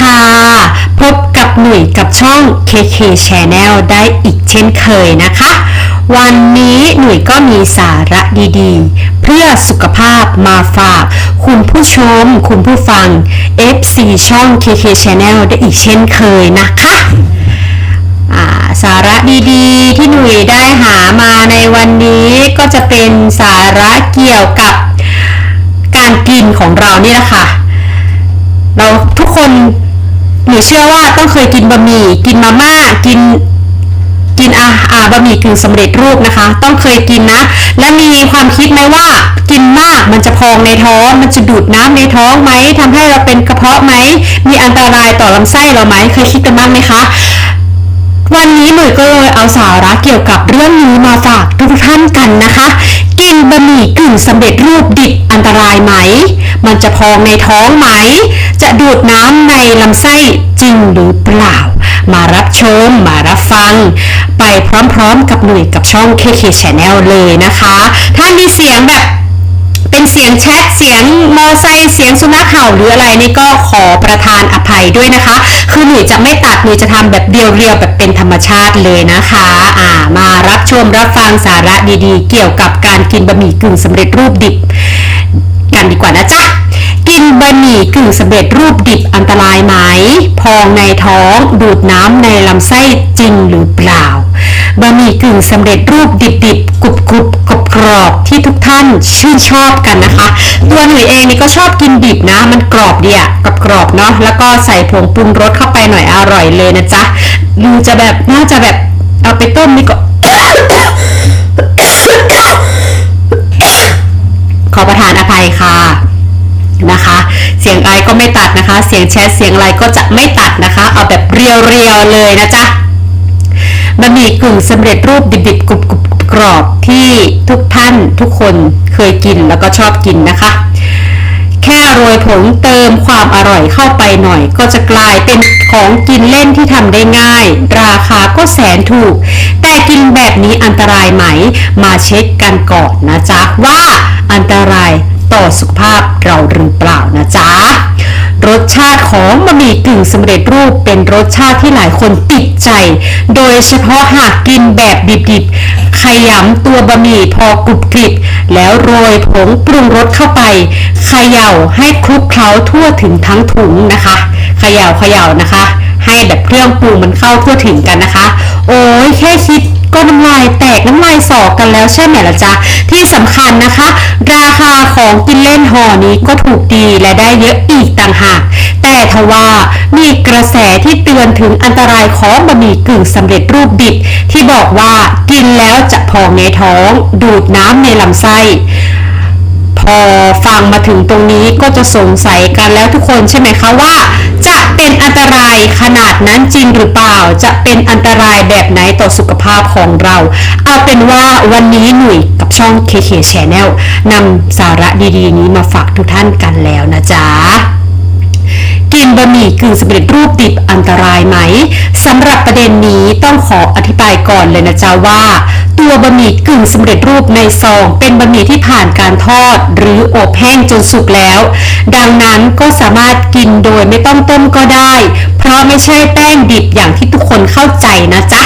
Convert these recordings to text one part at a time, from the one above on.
ค่ะ พบกับหนุ่ยกับช่อง KK Channel ได้อีกเช่นเคยนะคะ วันนี้หนุ่ยก็มีสาระดีๆ เพื่อสุขภาพมาฝาก คุณผู้ชม คุณผู้ฟัง FC ช่อง KK Channel ได้อีกเช่นเคยนะคะสาระดีๆ ที่หนุ่ยได้หามาในวันนี้ก็จะเป็นสาระเกี่ยวกับการกินของเรานี่แหละค่ะ เราทุกคนหนู เชื่อว่าต้องเคยกินบะหมี่กินมาม่ากินกินอาอาบะหมี่กึ่งสำเร็จรูปนะคะ ต้องเคยกินนะ และมีความคิดไหมว่ากินมากมันจะพองในท้อง มันจะดูดน้ำในท้องไหมทำให้เราเป็นกระเพาะไหมมีอันตรายต่อลำไส้เราไหมเคยคิดกันบ้างไหมคะวันนี้หนุ่ยก็เลยเอาสาระเกี่ยวกับเรื่องนี้มาฝากทุกท่านกันนะคะ กินบะหมี่กึ่งสำเร็จรูปดิบอันตรายไหม มันจะพองในท้องไหม จะดูดน้ำในลำไส้จริงหรือเปล่า มารับชม มารับฟัง ไปพร้อมๆกับหนุ่ยกับช่อง KK Channel เลยนะคะ ถ้ามีเสียงแบบเป็นเสียงแชทเสียงมอไซค์เสียงสุนัขเห่าหรืออะไรนี่ก็ขอประทานอภัยด้วยนะคะ คือหนูจะไม่ตัดหนูจะทำแบบเรียวๆแบบเป็นธรรมชาติเลยนะคะ อ่ามารับชมรับฟังสาระดีๆ เกี่ยวกับการกินบะหมี่กึ่งสำเร็จรูปดิบ กันดีกว่านะจ๊ะ กินบะหมี่กึ่งสำเร็จรูปดิบอันตรายไหม พองในท้องดูดน้ำในลำไส้จริงหรือเปล่า บะหมี่กึ่งสำเร็จรูปดิบๆกรุบกรุบกรอบกรอบที่ทุกท่านชื่นชอบกันนะคะ ตัวหนูเองนี่ก็ชอบกินดิบนะ มันกรอบดีอะกรอบกรอบๆเนาะ แล้วก็ใส่ผงปรุงรสเข้าไปหน่อยอร่อยเลยนะจ๊ะดูจะแบบน่าจะแบบเอาไปต้มนี่ก็ ขอประทานอภัย ค่ะนะคะ เสียงไอก็ไม่ตัดนะคะ เสียงแชทเสียงไรก็จะไม่ตัดนะคะ เอาแบบเรียวๆเลยนะจ๊ะบะหมี่กึ่งสำเร็จรูปดิบๆกรุบๆกรอบที่ทุกท่านทุกคนเคยกินแล้วก็ชอบกินนะคะ แค่โรยผงเติมความอร่อยเข้าไปหน่อย ก็จะกลายเป็นของกินเล่นที่ทำได้ง่าย ราคาก็แสนถูก แต่กินแบบนี้อันตรายไหม มาเช็คกันก่อนนะจ๊ะว่าอันตราย ต่อสุขภาพเราหรือเปล่านะจ๊ะ รสชาติของบะหมี่กึ่งสำเร็จรูปเป็นรสชาติที่หลายคนติดใจ โดยเฉพาะหากกินแบบดิบๆ ขยำตัวบะหมี่พอกรุบกริบ แล้วโรยผงปรุงรสเข้าไปเขย่าให้คลุกเคล้าทั่วถึงทั้งถุงนะคะเขย่าเขย่านะคะ ให้แบบเครื่องปรุงมันเข้าทั่วถึงกันนะคะ โอ้ยแค่คิดก็น้ำลายแตกน้ำลายสอกกันแล้วใช่ไหมล่ะจ๊ะ ที่สำคัญนะคะ ราคาของกินเล่นห่อนี้ก็ถูกดีและได้เยอะอีกต่างหาก แต่ทว่ามีกระแสที่เตือนถึงอันตรายของบะหมี่กึ่งสำเร็จรูปดิบ ที่บอกว่ากินแล้วจะพองในท้อง ดูดน้ำในลำไส้พอฟังมาถึงตรงนี้ก็จะสงสัยกันแล้วทุกคนใช่ไหมคะว่า จะ เป็นอันตรายขนาดนั้นจริงหรือเปล่า จะเป็นอันตรายแบบไหนต่อสุขภาพของเรา เอาเป็นว่าวันนี้หนุ่ยกับช่อง KK Channel นำสาระดีๆ นี้มาฝากทุกท่านกันแล้วนะจ๊ะ กินบะหมี่กึ่งสำเร็จรูปดิบอันตรายไหมสำหรับประเด็นนี้ต้องขออธิบายก่อนเลยนะจ๊ะว่า ตัวบะหมี่กึ่งสำเร็จรูปในซอง เป็นบะหมี่ที่ผ่านการทอด หรืออบแห้งจนสุกแล้ว ดังนั้นก็สามารถกินโดยไม่ต้องต้มก็ได้ เพราะไม่ใช่แป้งดิบอย่างที่ทุกคนเข้าใจนะจ๊ะ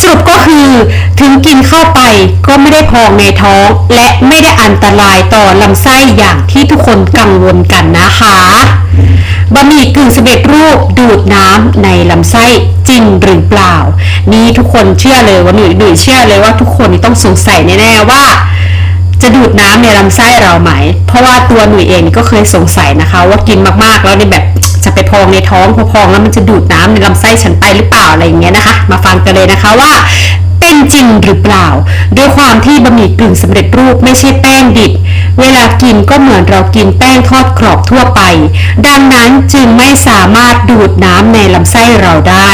สรุปก็คือถึงกินเข้าไปก็ไม่ได้พองในท้อง และไม่ได้อันตรายต่อลำไส้อย่างที่ทุกคนกังวลกันนะคะ บะหมี่กึ่งสำเร็จรูปดูดน้ำในลำไส้จริงหรือเปล่า นี่ทุกคนเชื่อเลยว่าหนุ่ยหนุ่ยเชื่อเลยว่าทุกคนนี่ต้องสงสัยแน่ๆว่า จะดูดน้ำในลำไส้เราไหม เพราะว่าตัวหนุ่ยเองก็เคยสงสัยนะคะ ว่ากินมากๆแล้วในแบบจะไปพองในท้องพอพองแล้วมันจะดูดน้ำในลำไส้ฉันไปหรือเปล่าอะไรอย่างเงี้ยนะคะ มาฟังกันเลยนะคะว่า เป็นจริงหรือเปล่า ด้วยความที่บะหมี่กึ่งสำเร็จรูปไม่ใช่แป้งดิบ เวลากินก็เหมือนเรากินแป้งทอดกรอบทั่วไป ดังนั้นจึงไม่สามารถดูดน้ำในลำไส้เราได้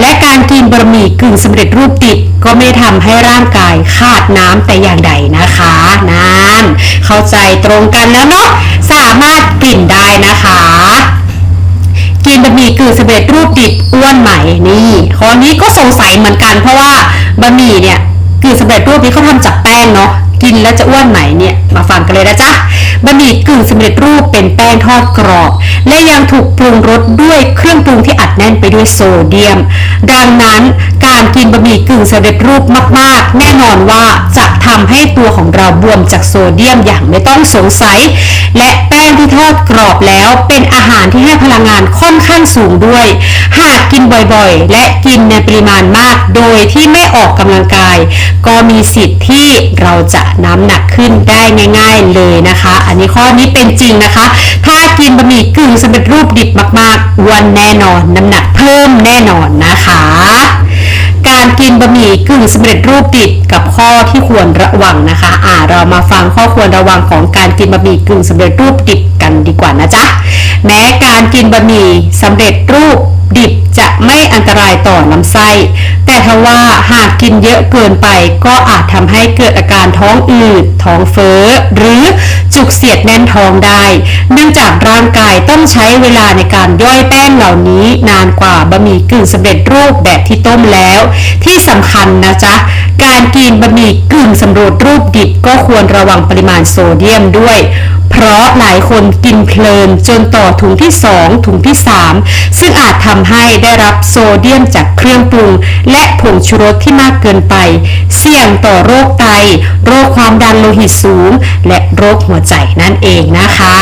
และการกินบะหมี่กึ่งสำเร็จรูปดิบก็ไม่ทำให้ร่างกายขาดน้ำแต่อย่างใดนะคะนั่นเข้าใจตรงกันแล้วเนาะสามารถกินได้นะคะกินบะหมี่กึ่งสำเร็จรูปดิบอ้วนไหมนี่ข้อนี้ก็สงสัยเหมือนกันเพราะว่า บะหมี่เนี่ยกึ่งสำเร็จรูปนี้เขาทำจากแป้งเนาะกินแล้วจะอ้วนไหมเนี่ยมาฟังกันเลยนะจ๊ะบะหมี่กึ่งสำเร็จรูปเป็นแป้งทอดกรอบ และยังถูกปรุงรสด้วยเครื่องปรุงที่อัดแน่นไปด้วยโซเดียม ดังนั้น การกินบะหมี่กึ่งสำเร็จรูปมาก ๆ แน่นอนว่าจะทำให้ตัวของเราบวมจากโซเดียมอย่างไม่ต้องสงสัย และแป้งที่ทอดกรอบแล้วเป็นอาหารที่ให้พลังงานค่อนข้างสูงด้วย หากกินบ่อยๆ และกินในปริมาณมาก โดยที่ไม่ออกกำลังกาย ก็มีสิทธิ์ที่เราจะน้ำหนักขึ้นได้ง่าย ๆเลยนะคะ อันนี้ข้อนี้เป็นจริงนะคะ ถ้ากินบะหมี่กึ่งสำเร็จรูปดิบมากๆอ้วนแน่นอนน้ำหนักเพิ่มแน่นอนนะคะ การกินบะหมี่กึ่งสำเร็จรูปติดกับข้อที่ควรระวังนะคะอ่าเรามาฟังข้อควรระวังของการกินบะหมี่กึ่งสำเร็จรูปติดกันดีกว่านะจ๊ะแม้การกินบะหมี่สำเร็จรูป ดิบจะไม่อันตรายต่อลำไส้ แต่ทว่าหากกินเยอะเกินไปก็อาจทำให้เกิดอาการท้องอืด ท้องเฟ้อ หรือจุกเสียดแน่นท้องได้ เนื่องจากร่างกายต้องใช้เวลาในการย่อยแป้งเหล่านี้นานกว่าบะหมี่กึ่งสำเร็จรูปแบบที่ต้มแล้ว ที่สำคัญนะจ๊ะ การกินบะหมี่กึ่งสำเร็จรูปดิบก็ควรระวังปริมาณโซเดียมด้วย เพราะหลายคนกินเพลินจนต่อถุงที่ 2 ถุงที่ 3 ซึ่งอาจทำให้ได้รับโซเดียมจากเครื่องปรุง และผงชูรสที่มากเกินไป เสี่ยงต่อโรคไต โรคความดันโลหิตสูง และโรคหัวใจนั่นเองนะคะ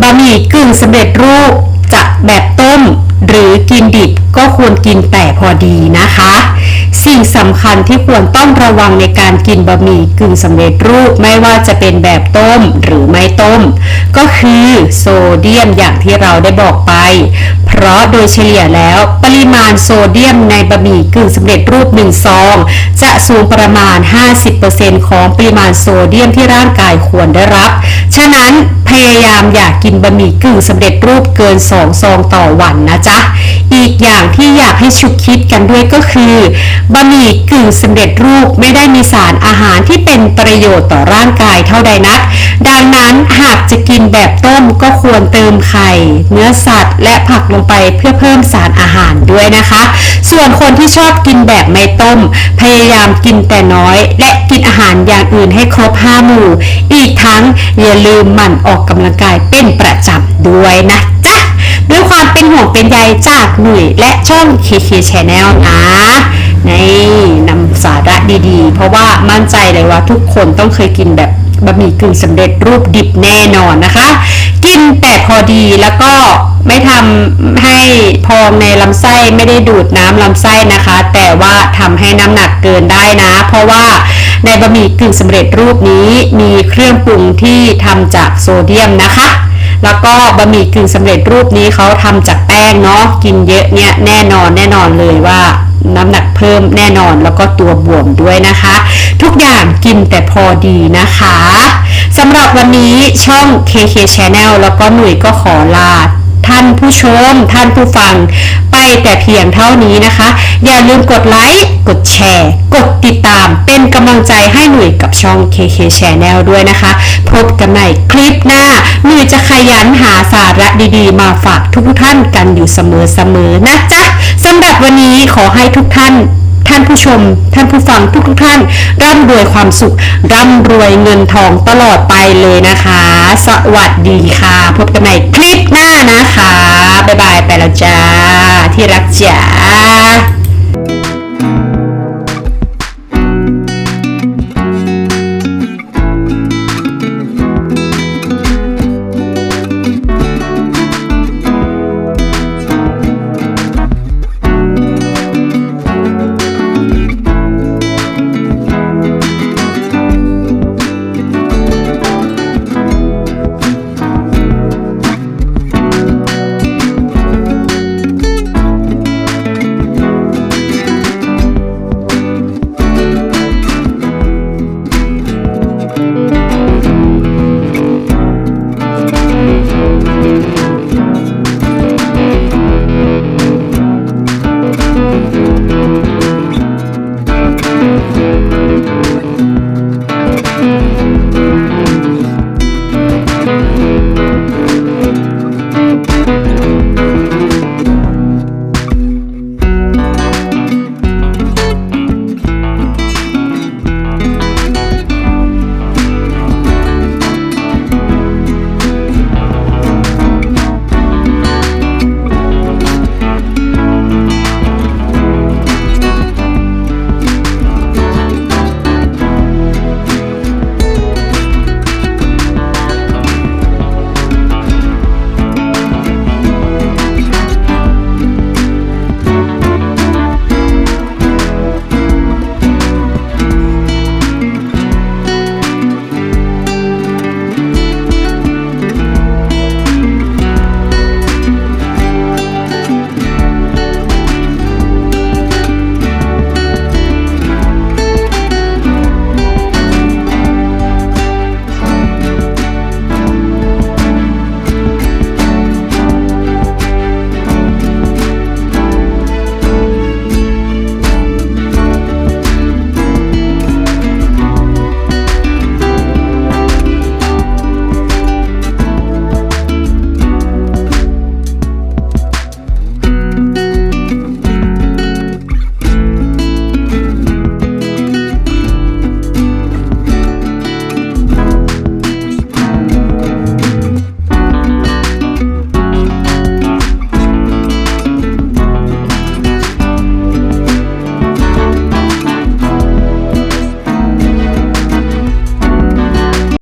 บะหมี่กึ่งสำเร็จรูปจะแบบต้ม หรือกินดิบก็ควรกินแต่พอดีนะคะ สิ่งสำคัญที่ควรต้องระวังในการกินบะหมี่กึ่งสำเร็จรูปไม่ว่าจะเป็นแบบต้มหรือไม่ต้ม ก็คือโซเดียมอย่างที่เราได้บอกไป เพราะโดยเฉลี่ยแล้วปริมาณโซเดียมในบะหมี่กึ่งสำเร็จรูป1ซองจะสูงประมาณ 50%ของปริมาณโซเดียมที่ร่างกายควรได้รับ ฉะนั้นพยายามอย่ากกินบะหมี่กึ่งสำเร็จรูปเกิน 2 ซองต่อวันนะจ๊ะ อีกอย่างที่ ให้ฉุกคิดกันด้วยก็คือบะหมี่กึ่งสำเร็จรูปไม่ได้มีสารอาหารที่เป็นประโยชน์ต่อร่างกายเท่าใดนัก ดังนั้นหากจะกินแบบต้มก็ควรเติมไข่ เนื้อสัตว์ และผักลงไปเพื่อเพิ่มสารอาหารด้วยนะคะ ส่วนคนที่ชอบกินแบบไม่ต้ม พยายามกินแต่น้อย และกินอาหารอย่างอื่นให้ครบห้าหมู่ อีกทั้งอย่าลืมหมั่นออกกำลังกายเป็นประจำด้วยนะ ด้วยความเป็นห่วงเป็นใยจากหนุ่ยและช่อง KK Channel นะในนำสาระดีๆ เพราะว่ามั่นใจเลยว่าทุกคนต้องเคยกินแบบบะหมี่กึ่งสำเร็จรูปดิบแน่นอนนะคะ กินแต่พอดีแล้วก็ไม่ทำให้พองในลำไส้ไม่ได้ดูดน้ำลำไส้นะคะ แต่ว่าทำให้น้ำหนักเกินได้นะ เพราะว่าในบะหมี่กึ่งสำเร็จรูปนี้มีเครื่องปรุงที่ทำจากโซเดียมนะคะ แล้วก็บะหมี่กึ่งสำเร็จรูปนี้เขาทำจากแป้งเนาะกินเยอะเนี่ยแน่นอนแน่นอนเลยว่าน้ำหนักเพิ่มแน่นอนแล้วก็ตัวบวมด้วยนะคะ ทุกอย่างกินแต่พอดีนะคะสำหรับวันนี้ช่อง KK Channel แล้วก็หนุ่ยก็ขอลาท่านผู้ชม ท่านผู้ฟัง ให้แต่เพียงเท่านี้นะคะ อย่าลืมกดไลค์กดแชร์ กดติดตามเป็นกำลังใจให้หนุ่ยกับช่อง KK Channel ด้วยนะคะ พบกันในคลิปหน้าหนุ่ยจะขยันหาสาระดีๆ มาฝากทุกท่านกันอยู่เสมอๆนะจ๊ะสำหรับวันนี้ขอให้ทุกท่าน ท่านผู้ชม ท่านผู้ฟังทุกทุกท่าน ร่ำรวยความสุข ร่ำรวยเงินทองตลอดไปเลยนะคะ สวัสดีค่ะ พบกันใหม่คลิปหน้านะคะ บ๊ายบายไปแล้วจ้า ที่รักจ๋า